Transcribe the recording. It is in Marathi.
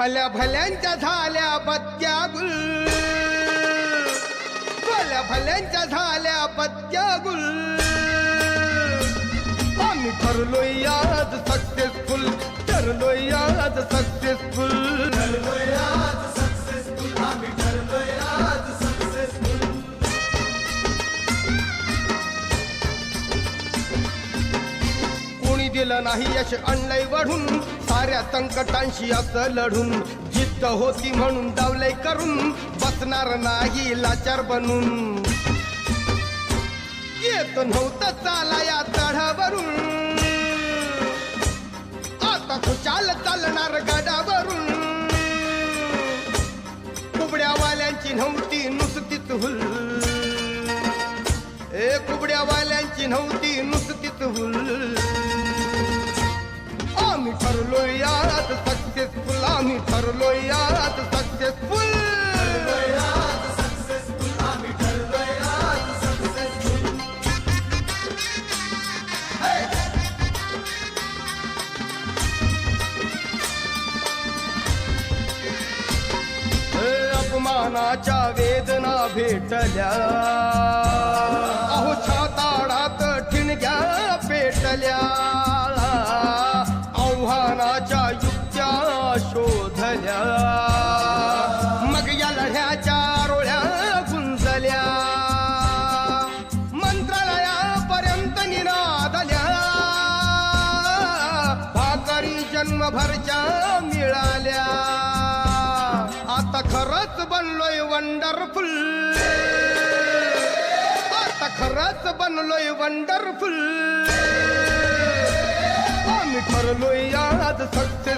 भल्या भल्यांच्या झाल्या बत्त्या गुल भल्या भल्यांच्या झाल्या बत्त्या गुल आम्ही ठरलो आज दिलं नाही यश आणलंय वाढून. साऱ्या संकटांशी असं लढून. जिद्द होती म्हणून डावलय करून. बसणार नाही लाचार बनून. येत नव्हतं चाला या चढावरून आता खुशाल चालणार गडावरून. कुबड्यावाल्यांची नव्हती नुसतीच हुल. ए कुबड्यावाल्यांची नव्हती नुसतीच हुल. आम्ही ठरलो यात सक्सेसफुल आम्ही ठरलो यात सक्सेसफुल अपमानाच्या वेदना भेटल्या. आव्हानाच्या युक्त्या शोधल्या. मग या लढ्याच्या रोळ्या गुंजल्या. मंत्रालयापर्यंत निनादल्या. भाकरी जन्मभरच्या मिळाल्या. आता खरंच बनलोय वंडरफुल. आता खरंच बनलोय वंडरफुल. आम्ही ठरलोय आज सक्सेस